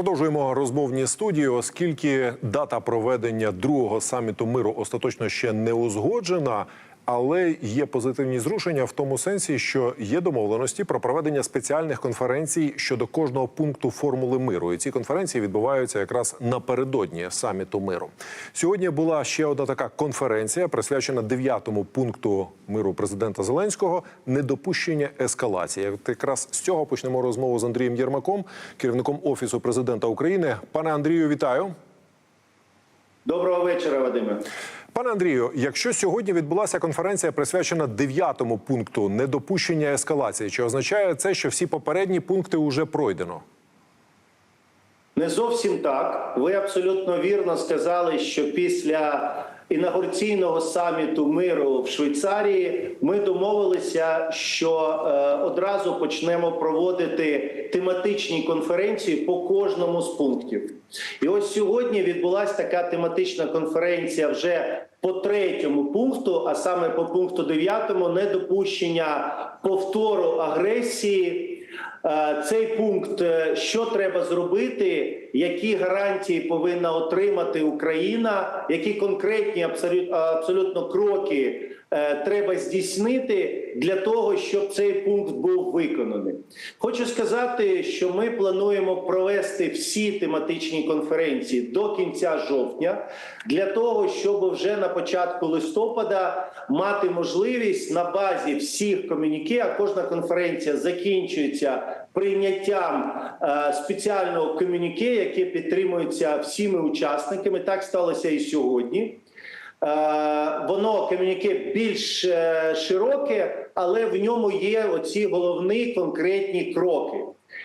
Продовжуємо розмовні студії, оскільки дата проведення другого саміту миру остаточно ще не узгоджена. Але є позитивні зрушення в тому сенсі, що є домовленості про проведення спеціальних конференцій щодо кожного пункту формули миру. І ці конференції відбуваються якраз напередодні саміту миру. Сьогодні була ще одна така конференція, присвячена дев'ятому пункту миру президента Зеленського недопущення ескалації. От якраз з цього почнемо розмову з Андрієм Єрмаком, керівником офісу президента України. Пане Андрію, вітаю. Доброго вечора, Вадиме. Пане Андрію, якщо сьогодні відбулася конференція, присвячена дев'ятому пункту недопущення ескалації, чи означає це, що всі попередні пункти вже пройдено? Не зовсім так. Ви абсолютно вірно сказали, що після інаугураційного саміту миру в Швейцарії ми домовилися, що е, одразу почнемо проводити тематичні конференції по кожному з пунктів. І ось сьогодні відбулася така тематична конференція вже по третьому пункту, а саме по пункту дев'ятому, недопущення повтору агресії. Е, Цей пункт, е, що треба зробити, які гарантії повинна отримати Україна, які конкретні абсолютно, кроки е, треба здійснити для того, щоб цей пункт був виконаний. Хочу сказати, що ми плануємо провести всі тематичні конференції до кінця жовтня, для того, щоб вже на початку листопада мати можливість на базі всіх комюніке, а кожна конференція закінчується прийняттям е, спеціального комюніке, яке підтримується всіми учасниками. Так сталося і сьогодні. Е, Воно комюніке більш е, широке, але в ньому є оці головні конкретні кроки.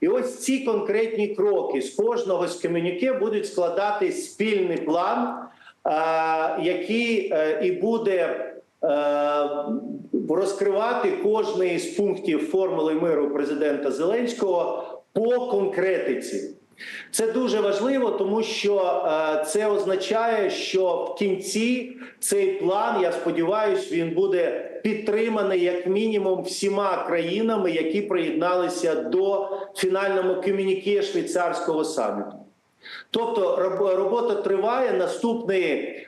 І ось ці конкретні кроки з кожного з комюніке будуть складати спільний план, е, який і буде розкривати кожний з пунктів формули миру президента Зеленського по конкретиці. Це дуже важливо, тому що е, це означає, що в кінці цей план, я сподіваюся, він буде підтриманий як мінімум всіма країнами, які приєдналися до фінального комюніке швейцарського саміту. Тобто робота триває. Наступний,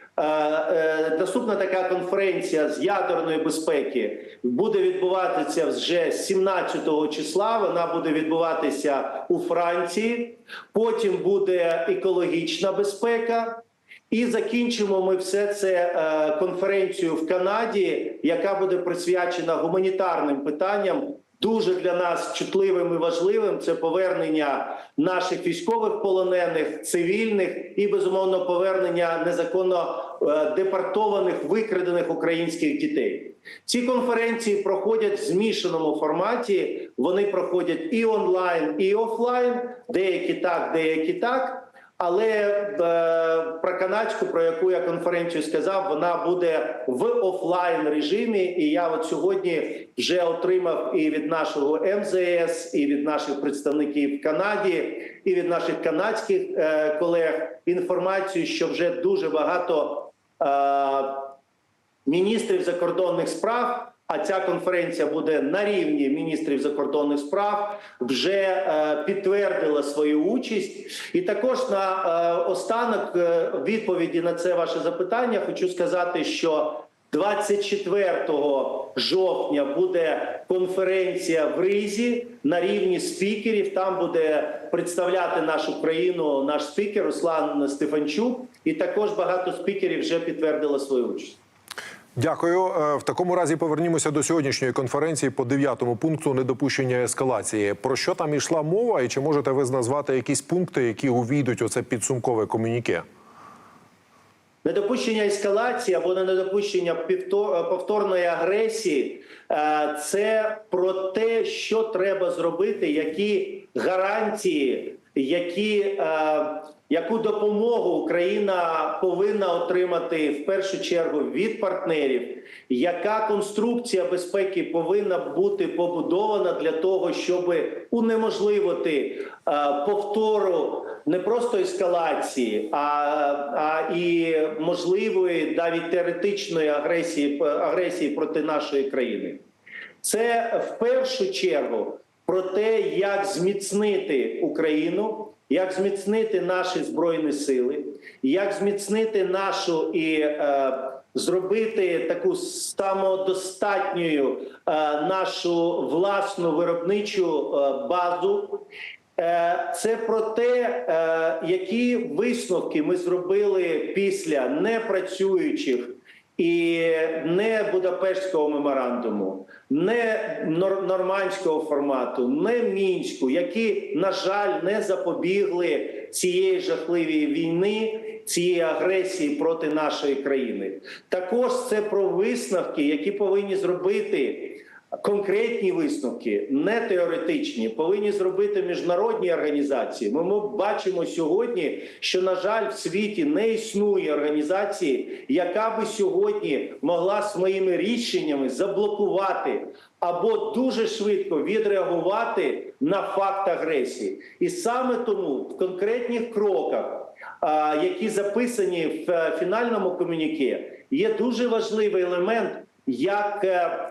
наступна така конференція з ядерної безпеки буде відбуватися вже 17 числа. Вона буде відбуватися у Франції. Потім буде екологічна безпека. І закінчимо ми все це е, конференцію в Канаді, яка буде присвячена гуманітарним питанням. Дуже для нас чутливим і важливим це повернення наших військових полонених, цивільних і безумовно повернення незаконно е, депортованих, викрадених українських дітей. Ці конференції проходять в змішаному форматі. Вони проходять і онлайн, і офлайн. Деякі так, деякі так. Але е, про канадську, про яку я конференцію сказав, вона буде в офлайн режимі. І я от сьогодні вже отримав і від нашого МЗС, і від наших представників в Канаді, і від наших канадських е, колег інформацію, що вже дуже багато е, міністрів закордонних справ. А ця конференція буде на рівні міністрів закордонних справ. Вже е, підтвердила свою участь, і також на е, останок е, відповіді на це ваше запитання хочу сказати, що 24 жовтня буде конференція в Ризі на рівні спікерів. Там буде представляти нашу країну наш спікер Руслан Стефанчук, і також багато спікерів вже підтвердили свою участь. Дякую. Е, В такому разі повернімося до сьогоднішньої конференції по дев'ятому пункту недопущення ескалації. Про що там йшла мова, і чи можете ви назвати якісь пункти, які увійдуть у це підсумкове комюніке? Недопущення ескалації або недопущення повторної агресії е, це про те, що треба зробити, які гарантії, які, е, яку допомогу Україна повинна отримати в першу чергу від партнерів, яка конструкція безпеки повинна бути побудована для того, щоб унеможливити е, повтору не просто ескалації, а, а і можливої навіть теоретичної агресії агресії проти нашої країни. Це в першу чергу про те, як зміцнити Україну, як зміцнити наші збройні сили, як зміцнити нашу і е, зробити таку самодостатньою е, нашу власну виробничу е, базу. Е, Це про те, е, які висновки ми зробили після непрацюючих і не Будапештського меморандуму, не нор- нормандського формату, не мінську, які, на жаль, не запобігли цієї жахливої війни, цієї агресії проти нашої країни. Також це про висновки, які повинні зробити. Конкретні висновки, не теоретичні, повинні зробити міжнародні організації. Ми, ми бачимо сьогодні, що на жаль, в світі не існує організації, яка би сьогодні могла своїми рішеннями заблокувати або дуже швидко відреагувати на факт агресії. І саме тому в конкретних кроках, які записані в е, фінальному комюніке, є дуже важливий елемент, як е,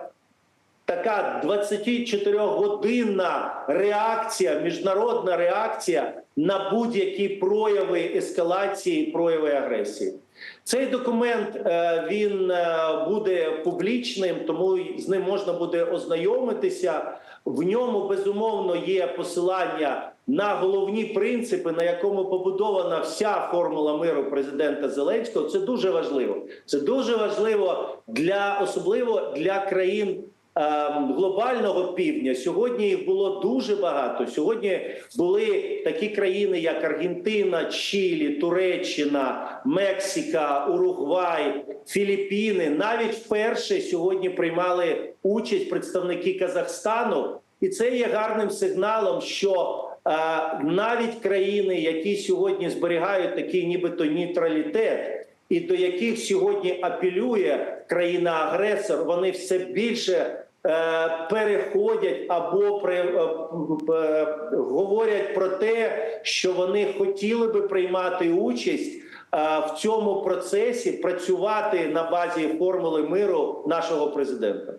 така 24-годинна реакція, міжнародна реакція на будь-які прояви ескалації, прояви агресії. Цей документ е, він е, буде публічним, тому з ним можна буде ознайомитися. В ньому безумовно є посилання на головні принципи, на якому побудована вся формула миру президента Зеленського. Це дуже важливо. Це дуже важливо для особливо для країн глобального півдня. Сьогодні їх було дуже багато. Сьогодні були такі країни, як Аргентина, Чилі, Туреччина, Мексика, Уругвай, Філіппіни. Навіть вперше сьогодні приймали участь представники Казахстану, і це є гарним сигналом, що е, навіть країни, які сьогодні зберігають такий, нібито нейтралітет, і до яких сьогодні апелює країна-агресор, вони все більше переходять або при, е, е, говорять про те, що вони хотіли би приймати участь е, в цьому процесі, працювати на базі формули миру нашого президента.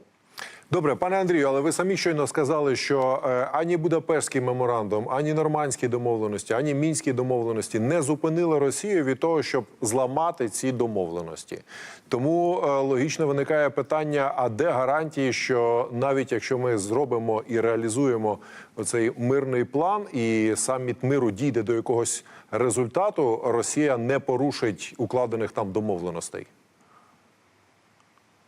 Добре, пане Андрію, але ви самі щойно сказали, що е, ані Будапештський меморандум, ані нормандські домовленості, ані мінські домовленості не зупинили Росію від того, щоб зламати ці домовленості. Тому е, логічно виникає питання: а де гарантії, що навіть якщо ми зробимо і реалізуємо цей мирний план, і саміт миру дійде до якогось результату, Росія не порушить укладених там домовленостей?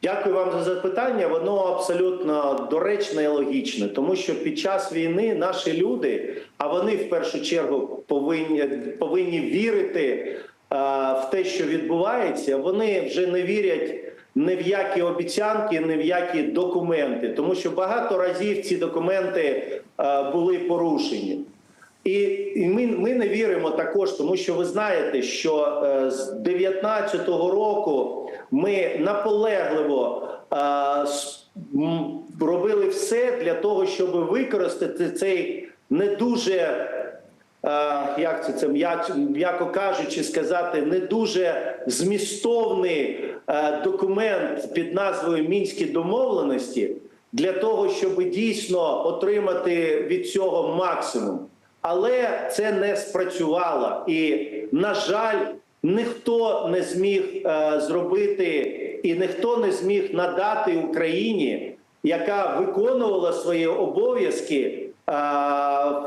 Дякую вам за запитання. Воно абсолютно доречне і логічне, тому що під час війни наші люди, а вони в першу чергу повинні повинні вірити а, в те, що відбувається. Вони вже не вірять ні в які обіцянки, ні в які документи, тому що багато разів ці документи а, були порушені. І, і ми, ми не віримо також, тому що ви знаєте, що е, з 19-го року ми наполегливо е, робили все для того, щоб використати цей не дуже, е, як це, це м'яко кажучи, сказати, не дуже змістовний е, документ під назвою Мінські домовленості для того, щоб дійсно отримати від цього максимум. Але це не спрацювало, і на жаль, ніхто не зміг е, зробити, і ніхто не зміг надати Україні, яка виконувала свої обов'язки е,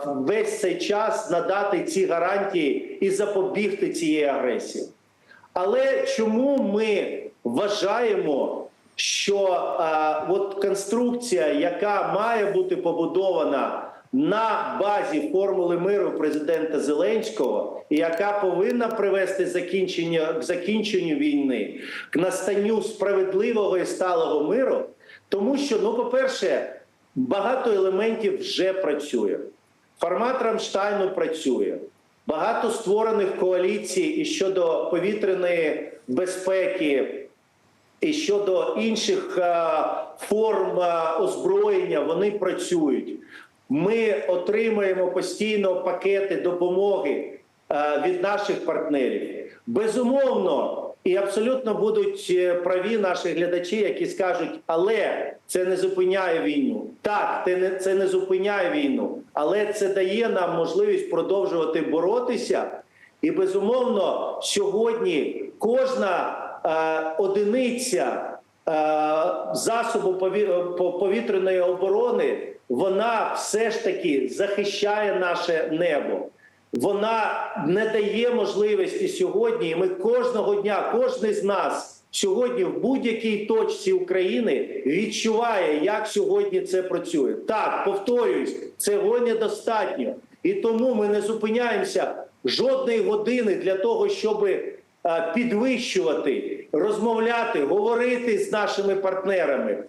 весь цей час, надати ці гарантії і запобігти цієї агресії. Але чому ми вважаємо, що е, от конструкція, яка має бути побудована на базі формули миру президента Зеленського, яка повинна привести закінчення к закінченню війни, к настанню справедливого і сталого миру, тому що, ну, по-перше, багато елементів вже працює. Формат Рамштайну працює. Багато створених коаліцій і щодо повітряної безпеки, і щодо інших е, форм е, озброєння вони працюють. Ми отримуємо постійно пакети допомоги е, від наших партнерів. Безумовно, І абсолютно будуть е, праві наші глядачі, які скажуть, але це не зупиняє війну. Так, це не, зупиняє війну, але це дає нам можливість продовжувати боротися. І безумовно, сьогодні кожна е, одиниця е, засобу пові- повітряної оборони, вона все ж таки захищає наше небо. Вона не дає можливості сьогодні. І ми кожного дня, кожен з нас сьогодні в будь-якій точці України відчуває, як сьогодні це працює. Так, повторююсь, цього недостатньо. І тому ми не зупиняємося жодної години для того, щоб підвищувати, розмовляти, говорити з нашими партнерами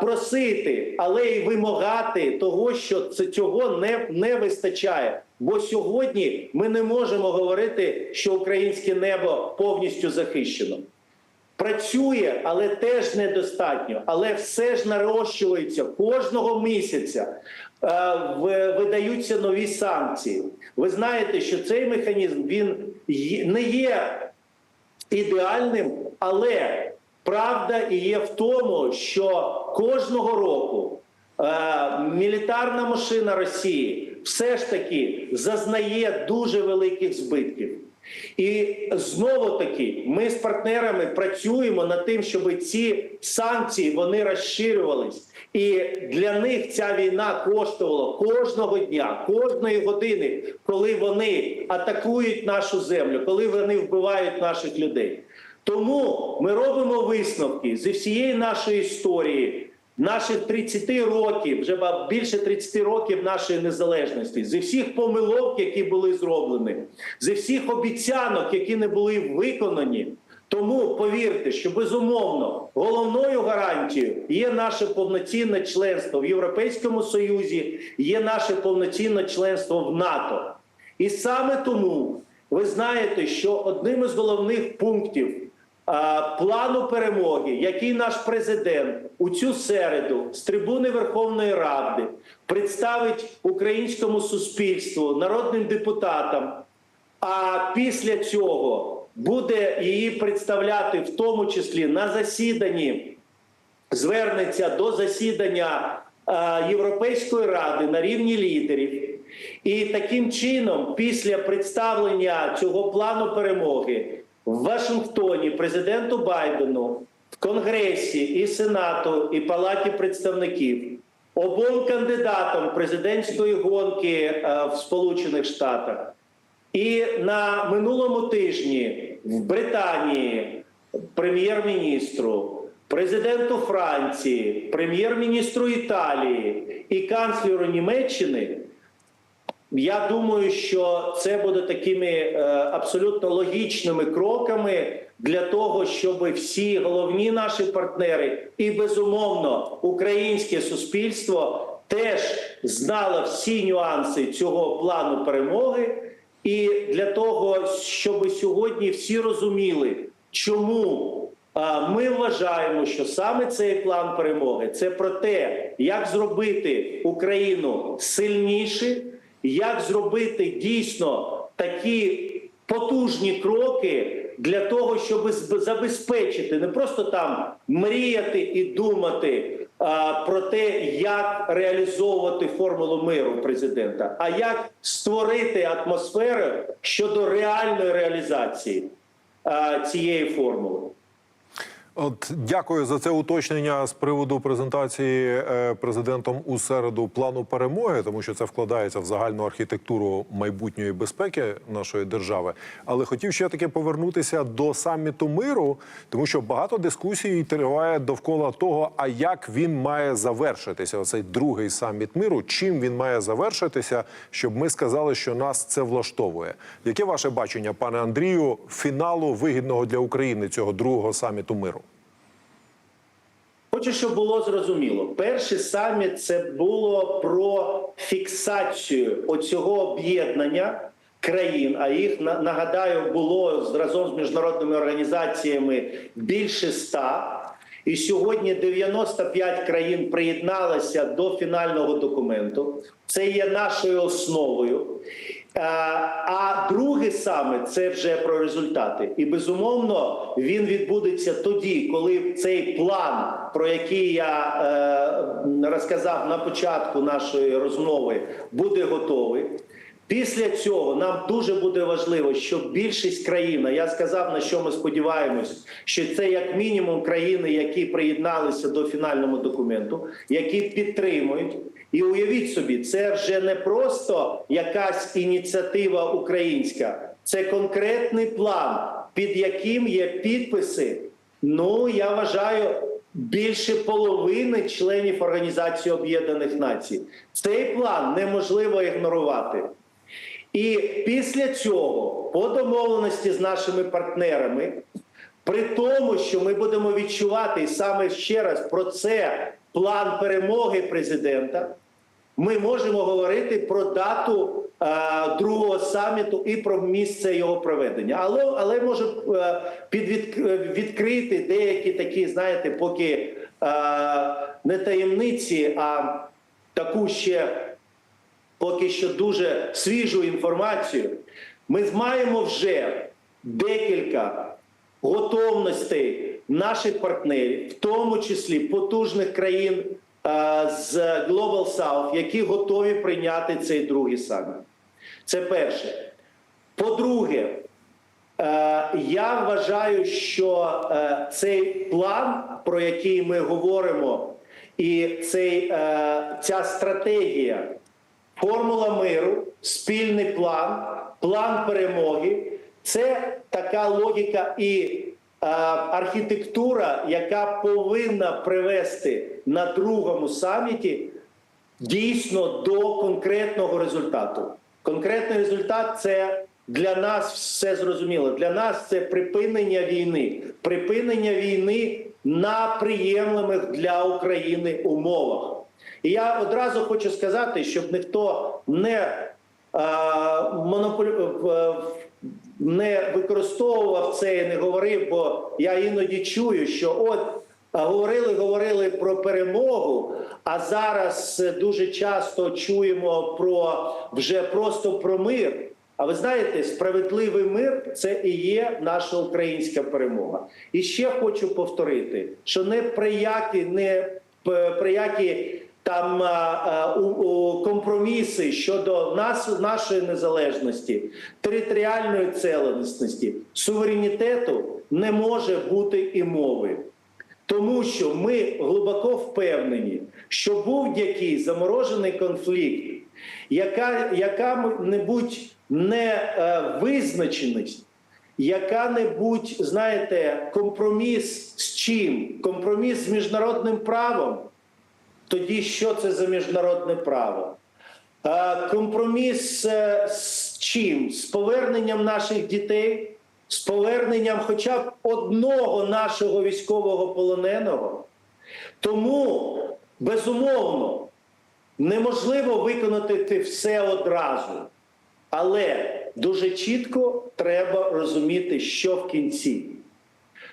просити, але й вимагати того, що цього не, не вистачає. Бо сьогодні ми не можемо говорити, що українське небо повністю захищено. Працює, але теж недостатньо. Але все ж нарощується кожного місяця. Видаються нові санкції. Ви знаєте, що цей механізм він не є ідеальним, але правда і є в тому, що кожного року е, мілітарна машина Росії все ж таки зазнає дуже великих збитків. І знову таки ми з партнерами працюємо над тим, щоб ці санкції вони розширювались. І для них ця війна коштувала кожного дня, кожної години, коли вони атакують нашу землю, коли вони вбивають наших людей. Тому ми робимо висновки зі всієї нашої історії, наших 30 років, вже більше 30 років нашої незалежності, зі всіх помилок, які були зроблені, зі всіх обіцянок, які не були виконані. Тому повірте, що безумовно головною гарантією є наше повноцінне членство в Європейському Союзі, є наше повноцінне членство в НАТО. І саме тому ви знаєте, що одним із головних пунктів плану перемоги, який наш президент у цю середу з трибуни Верховної Ради представить українському суспільству, народним депутатам, а після цього буде її представляти в тому числі на засіданні звернеться до засідання Європейської ради на рівні лідерів. І таким чином, після представлення цього плану перемоги в Вашингтоні президенту Байдену, в Конгресі і Сенату, і Палаті представників, обом кандидатам президентської гонки е, в Сполучених Штатах. І на минулому тижні в Британії прем'єр-міністру, президенту Франції, прем'єр-міністру Італії і канцлеру Німеччини. Я думаю, що це буде такими е, абсолютно логічними кроками для того, щоб всі головні наші партнери і безумовно українське суспільство теж знало всі нюанси цього плану перемоги, і для того, щоб сьогодні всі розуміли, чому ми вважаємо, що саме цей план перемоги це про те, як зробити Україну сильніше, як зробити дійсно такі потужні кроки для того, щоб забезпечити не просто там мріяти і думати а, про те, як реалізовувати формулу миру президента, а як створити атмосферу щодо реальної реалізації а, цієї формули. От дякую за це уточнення з приводу презентації е, президентом у середу плану перемоги, тому що це вкладається в загальну архітектуру майбутньої безпеки нашої держави. Але хотів ще таки повернутися до саміту миру, тому що багато дискусій триває довкола того, а як він має завершитися. Оцей другий саміт миру. Чим він має завершитися, щоб ми сказали, що нас це влаштовує. Яке ваше бачення, пане Андрію, фіналу вигідного для України цього другого саміту миру? Хочу, щоб було зрозуміло. Перший саміт це було про фіксацію оцього об'єднання країн. А їх нагадаю було разом з міжнародними організаціями більше ста. І сьогодні 95 країн приєдналися до фінального документу. Це є нашою основою. Е, А друге саме це вже про результати. І безумовно він відбудеться тоді, коли цей план, про який я е, розказав на початку нашої розмови, буде готовий. Після цього нам дуже буде важливо, щоб більшість країн, я сказав на що ми сподіваємось, що це як мінімум країни, які приєдналися до фінального документу, які підтримують. І уявіть собі, це вже не просто якась ініціатива українська, це конкретний план, під яким є підписи. Ну я вважаю більше половини членів Організації Об'єднаних Націй. Цей план неможливо ігнорувати. І після цього, по домовленості з нашими партнерами, при тому, що ми будемо відчувати саме ще раз про це план перемоги президента, ми можемо говорити про дату е, другого саміту і про місце його проведення. Але, але може е, підвід, відкрити деякі такі, знаєте, поки е, не таємниці, а таку ще поки що дуже свіжу інформацію. Ми маємо вже декілька готовностей наших партнерів, в тому числі потужних країн е, з Global South, які готові прийняти цей другий саміт. Це перше. По-друге, е, я вважаю, що е, цей план, про який ми говоримо, і цей, ця стратегія, формула миру, спільний план, план перемоги це така логіка і архітектура, яка повинна привести на другому саміті дійсно до конкретного результату. Конкретний результат це для нас все зрозуміло. Для нас це припинення війни, припинення війни на приємлемих для України умовах. І я одразу хочу сказати, щоб ніхто не, монополю... не використовував це і не говорив, бо я іноді чую, що от говорили, говорили про перемогу, а зараз е, дуже часто чуємо про вже просто про мир. А ви знаєте, справедливий мир це і є наша українська перемога. І ще хочу повторити, що не при які, не при які там а, а, у, у компроміси щодо нас, нашої незалежності, територіальної цілісності, суверенітету не може бути і мови. Тому що ми глибоко впевнені, що будь-який заморожений конфлікт, яка, яка-небудь невизначеність, яка-небудь, знаєте, компроміс з чим? Компроміс з міжнародним правом. Тоді що це за міжнародне право? Компроміс е, з чим? З поверненням наших дітей, з поверненням хоча б одного нашого військового полоненого. Тому, безумовно, неможливо виконати все одразу. Але дуже чітко треба розуміти, що в кінці.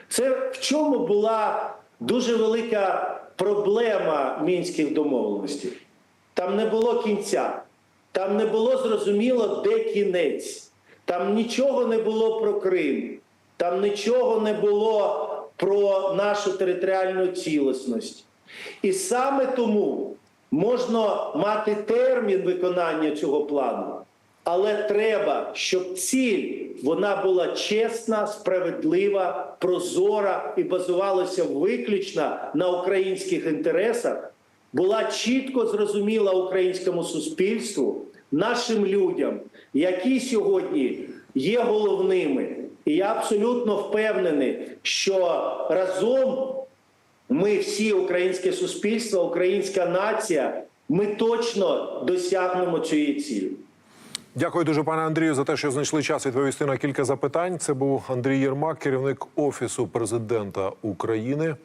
Це в чому була дуже велика проблема мінських домовленостей. Там не було кінця, там не було зрозуміло, де кінець, там нічого не було про Крим, там нічого не було про нашу територіальну цілісність. І саме тому можна мати термін виконання цього плану, але треба, щоб ціль вона була чесна, справедлива, прозора і базувалася виключно на українських інтересах, була чітко зрозуміла українському суспільству, нашим людям, які сьогодні є головними. І я абсолютно впевнений, що разом ми всі українське суспільство, українська нація, ми точно досягнемо цієї цілі. Дякую дуже, пане Андрію, за те, що знайшли час відповісти на кілька запитань. Це був Андрій Єрмак, керівник офісу президента України.